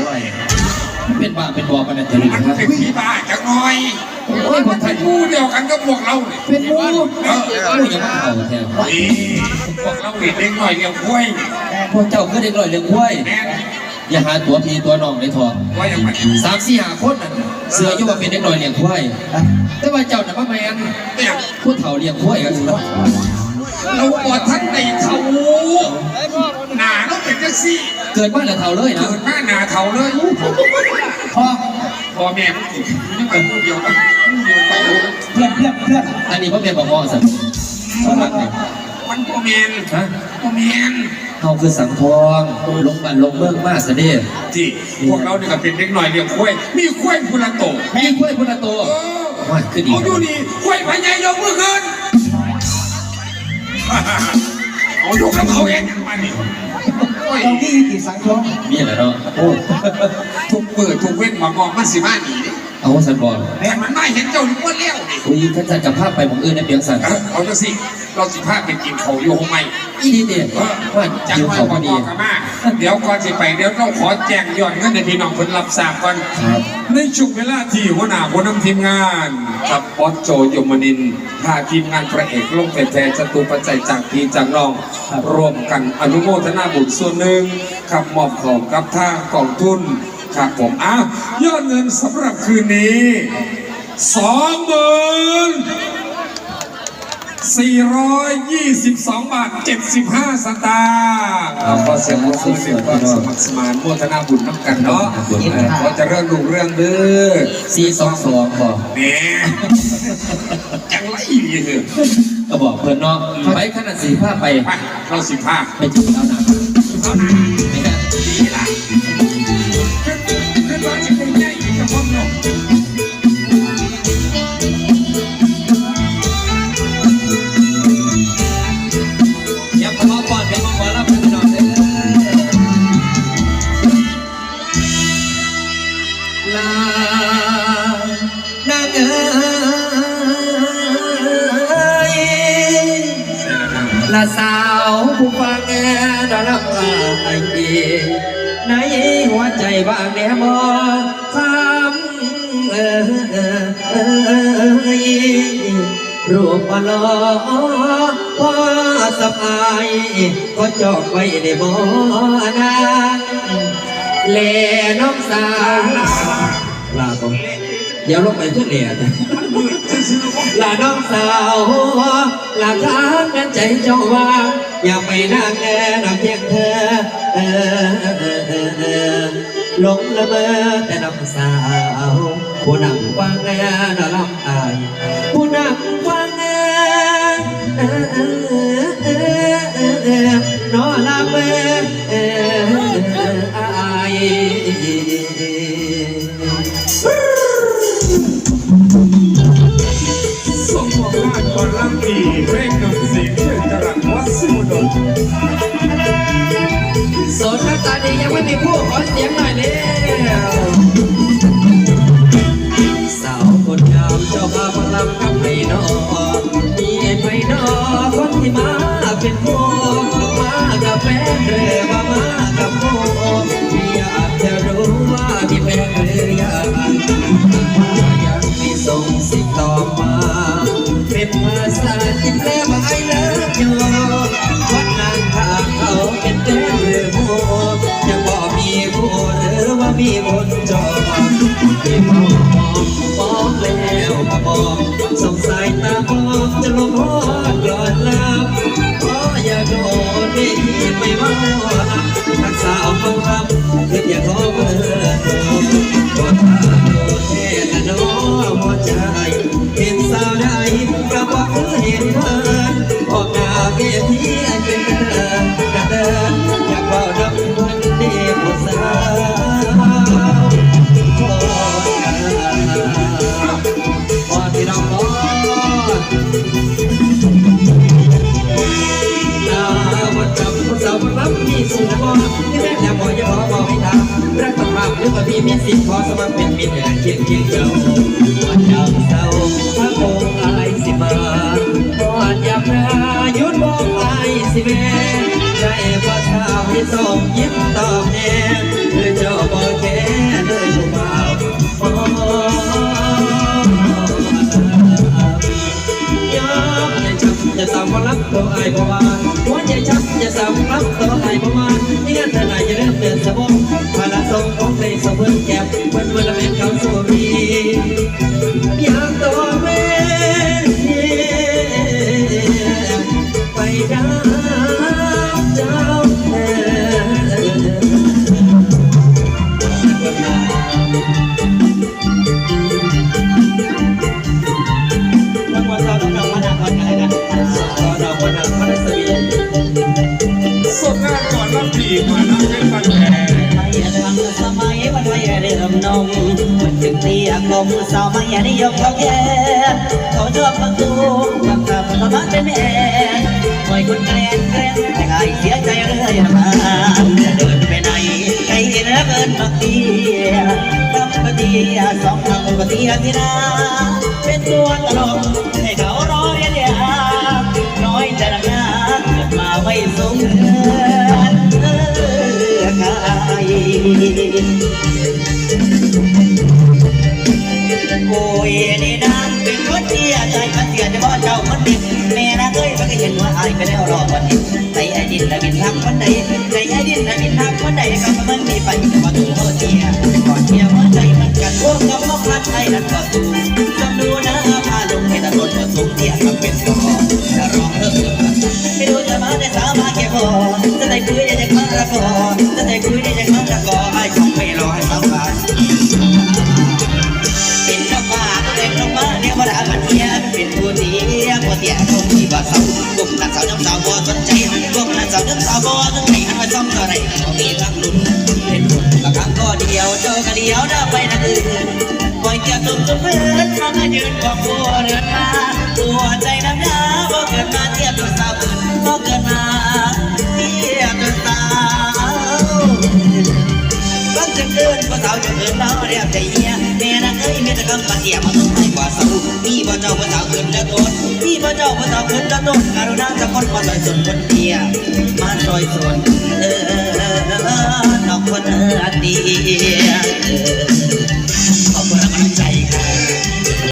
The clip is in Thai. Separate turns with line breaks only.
ด้วยเป็นบ้าเป็นบอกันนะเธอเมั
น
ครับ
เป็นผีบ้าจังหน่อย
โอ้ย
มันเป็นงูเดียวกันกับพวกเราเนี่ย
เป็นมูเออเอออย่ามาเอาแทน
นี่พวกเราเด็กหน่อยเดียวคุ้ย
พวกเจ้าก็เด็กน้อยเลี้ยงควยอย่าหาตัวพีตัวน้องในทอง
ว่าอย่าง
สามสี่หาคนน่ะเสืออยู่ว่าเป็นเด็กน้อยเลี้ยงควายแต่ว่าเจ้าน่ะพ่อแม่น
เนี่ย
ผู้เฒ่าเลี้ยงควายกัน
เราปวดทั้งในเขาหนาเรา เป็นจังซี่
เกิดมาแล้วเฒ่าเลยนะ
เกิดมาหนาเขาเลย
พ่อ
พ่อแม่มันติดนี่เป็นผู้เดียวกันผู้เดียวกัน
เพื่อนเพื่อนเพื่อนอันนี้พ่อแม่บอกว่าสันสมัครเนี่ย
มันพ่อแมน
ฮะ
พ่อแมน
เขาคือสังทองลงบ้านลงเมืองมาซะเด้
ที่พวกเราเนี่ยก็เป็นเด็กหน่อยเลี้ยงคุ้ยมีคุ้ยพุละโต
มีกล้วยพุทธโต
เออ
ว่าคือดี
เอาดูนี่คุ้ยพญายกมือขึ้นเอายกกับเขาเองมานี่โอ้ย
เราที่กี่สังทอง
มีอะไรเนาะโอ้
ทุกเปิดทุกเว้นมามองมันสิมาหนีนี่
เอาสันบอล
แต่มันไม่เห็นเจ้าหรือว่าเลี้ยวนี่
อุ้ยท่านจะจับภาพไปหมองอื่นในเปียงสัน
เออเอาจะสิ เราสิพาไปกินเขาอยู่ห้องใหม่
อีดีเดีย
เออ
ว่า
จัง
ยิว
หวะ
เขา
พ
พ
อ
อ
ดี
ดี
กันมากเดี๋ยวก่อนสิไปเดี๋ยวต้องขอแจ้งยอดเงินในพี่น้องคนรับทราบก่อน
ครับ
ในช่วงเวลาที่หัวหน้าผู้นำทีมงานกับบอสโจยมนินทร์พาทีมงานพระเอกลงไปแทนจตุปัจจัยจากพี่จากน้องรวมกันอนุโมทนาบุญส่วนหนึ่งขับมอบของกับทางกองทุนครับผมอ้าวยอดเงินสำหรับคืนนี้สองหมื่น 422 บาท 75 สตางค์เอาขอเสียงปรบมือเป็นความสมัครสมานโมทนาบุญน้ำกันเนาะเออขอจะเริ่มดูเรื่องเด้อ
สี่สองสองพอ
แหม่จังไรอีหลีเถอะ
ก็บอกเพื่อนเนาะไปขนาดสี่ภาพไป
ไป เราสิพา
ไปจุดเอาหนัก
ล้วนะสา
วผู้ฟังแง่ดารับว่าไอ้ในหัวใจบางแนมองคำเออเออเออรูปปลอพอสบายก็จอกไว้ในบ่อนางแลน้องสาวลาก่อนเดี๋ยวลงไปขึ้นเลีย
มันมือๆว่
ลาน้องสาวลาทางนั้นใจเจ้าว่า อย่าไปนั่งแน่นำเพียงเธอเออเออหลงละเมอแต่น้องสาวผู้นั่งฟังแน่
น ก่อนลำดีเพลงหนุ่มเสียงเชิญจรัสวัดสุดล
โสดหน้าตาดียังไม่มีคู่ขอเสียงหน่อยเร็วสาวคนงามเจ้าพาพลังกับไห้นอมีไห้นอคนที่มาเป็นโมมากับแฟนหรือว่ามากับโมพี่อยากจะรู้ว่าพี่เป็นหรือยังถ้ายังไม่ส่งสิ่งตอบมา เป็นภาษาที่แปลว่า I love you วัดนางทางเขาเป็นเต้นหรือโมยังบอกมีผู้หรือว่ามีคนจองที่มอ หรือว่าพี่มีสิทธิ์ขอสมัครเป็นมิตรคิดคิดเก่าวันดาวเศร้าพระองค์อะไรสิมาก่อนยากนายุดบอกไอสิแม่ใจพระชาให้สองยิ้มตอบแน่เลยเจ้าบอกแค่เลยผู้บ่าวยอมจะจับจะสาวมารับตัวไอ้ประวานหัวใจชักจะสาวรับตัวไอ้ประวาน
นี่กันเธไหนจะเริ่
มเดือดสะ
บง งานก่อนรับผีมานักเป็นปันแก่
สมัยวันวัยเริ่มนมมันถึงเตียงลมสาวไม่นิยมเขาแค่เขาชอบประตูบังคับธรรมะเป็นแม่ปล่อยคนแกล้งแกล้งแต่ไอเสียใจเรื่อยมาเดินไปไหนใครเห็นแล้วเกินบักดีกับปฏิสองทางปฏิทินาเป็นตัวตลกให้เขารอเรียนน้อยแต่ละงานเกิดมาไม่สม โอ้ยนี่นางเป็นคนเสียใจมันเสียแต่ว่าเจ้ามันดิบแม่นาเอ้ยมันก็เห็นว่าอายไปแล้วรอวันนี้ใจไอ้ดินและบินทักวันใดใจไอ้ดินและบินทักวันใดก็มันมีไปว่าตัวเขาเสียก่อนเสียว่าใจมันกันพวกกับพวกพัดไทยนั้นก็สู้จำดูนะพาลงให้ตะลนมาสูงเตี้ยกับเป็นกอจะร้องเพิ่มไม่รู้จะมาได้สามาแค่พอจะได้คุยได้ ละกอจะได้คุยได้จากมันละกอไอ้คงไม่รอให้สาวบ้านเป็นน้ำมาตัวเล็กน้ำมาเนี่ยมาด่ามันเทียเป็นผู้เตี้ยผู้เตี้ยคงที่ว่าเสาวกลุ่มนั้นสาวน้ำสาวบ่สนใจกลุ่มนั้นสาวน้ำสาวบ่สนใจอันว่าซ้ำก็ไรเขามีรักลุ่นเป็นคนละครั้งก็เดียวเจอกันเดียวได้ไปนั่นอื่นปล่อยเกียร์ตุ่มตุ่มเพื่อนมันก็ยืนกองบัวเรือนมาตัวใจน้ำยา ดินภาษาจะเอินแล้เรียบใจเฮียแม่นะเอ้ยแม่ตะคำปะเสียมันต้องให้กว่าเสาพี่พ่อเจ้าภาษาเอินแล้วโดนพี่พ่อเจ้าภาษาเอินแล้วโดนการุณาจะคนมาซอยส่วนคนเดียมาซอยส่วนเออนอกคนเอออันเดีขอบคุณกำลัใจ